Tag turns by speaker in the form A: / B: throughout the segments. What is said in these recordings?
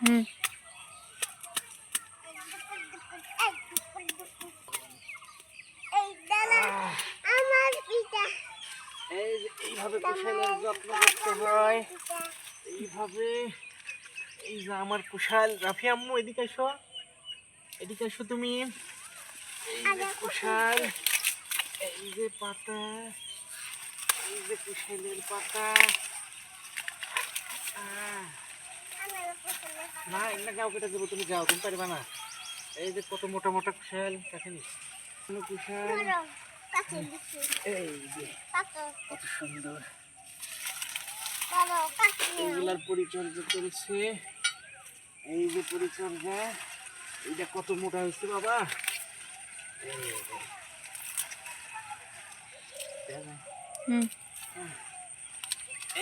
A: হুম।
B: এইভাবে কুশালের যত্ন করতে হয়। এইভাবে এই যে আমার কুশাল রাফি আম্মু এদিকে এসো। এদিকে এসো তুমি। এই যে কুশাল এই যে পাতা এই যে কুশালের পাতা। আহ, না এগুলা গাও কেটে দেবো তুমি যাও তুমি পারবা না। এই যে কত মোটা মোটা কুশাল
C: কাছে দিচ্ছি
B: এই যে কত সুন্দর। পরিচর্যা করেছে। এই যে পরিচর্যা কত মোটা হয়েছে বাবা?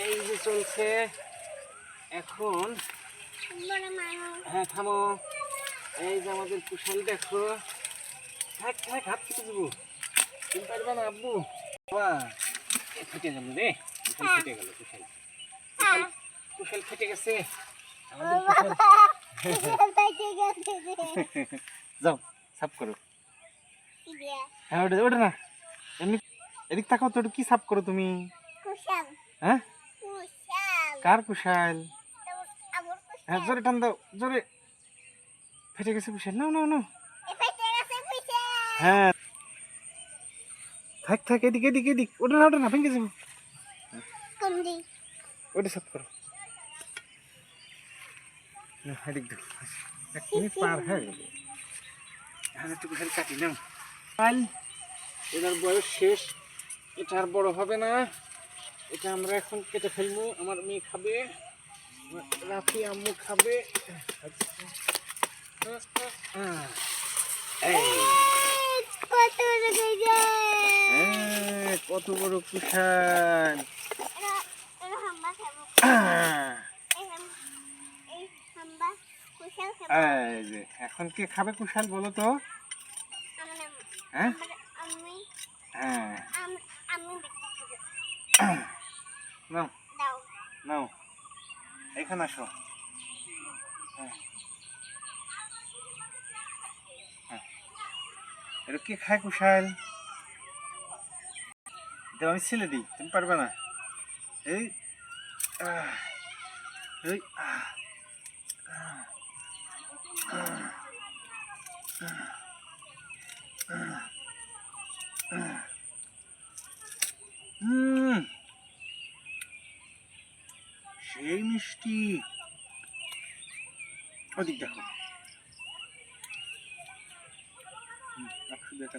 B: এই যে চলছে। এখন হ্যাঁ থামো। এই যে আমাদের কুশাল দেখো। থাক থাক হাত কেটে দেবো। তুমি পারবে না আব্বু। বাবা ফেটে গেল রে। কুশাল ফেটে গেল কুশাল। কুশাল ফেটে গেছে। আমাদের যাও সাফ করো। হ্যাঁ ওটা ওটা না। এমনি এদিক তাকাও তো কি সাফ করো তুমি? হ্যাঁ? কার কুশাল? হ্যাঁ জোরে টান দাও জোরে। ফেটে গেছে কুশাল নাও নাও নাও। হ্যাঁ। থাক থাক এদিক এদিক এদিক। ওটা না ওটা না ভেঙে যাব। ওটা সাফ করো। না, এদিক দাও এক মিনিট পার হয়ে গেল। হ্যাঁ একটু কাটি নাও। এটার বয়স শেষ। এটা আর বড় হবে না। এটা আমরা এখন কেটে ফেলব। আমার মেয়ে খাবে। রাফি আম্মু খাবে।
C: কত
B: বড় যে এখন কে খাবে কুশাল বলো তো? হ্যাঁ? হ্যাঁ। নাও। নাও। এখানে আসো। হ্যাঁ। হ্যাঁ। এটা কি খায় কুশাল? আমি ছেলে দিই, তুমি পারবে না। এই আহ, আহ, আহ, আহ। হুম সেই মিষ্টি। ওদিক দেখো। দেখো